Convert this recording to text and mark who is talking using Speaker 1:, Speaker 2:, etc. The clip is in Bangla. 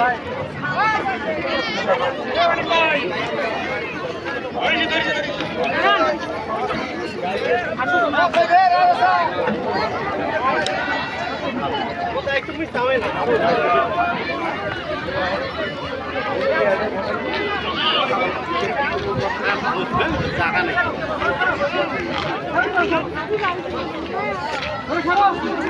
Speaker 1: জায়গা নেই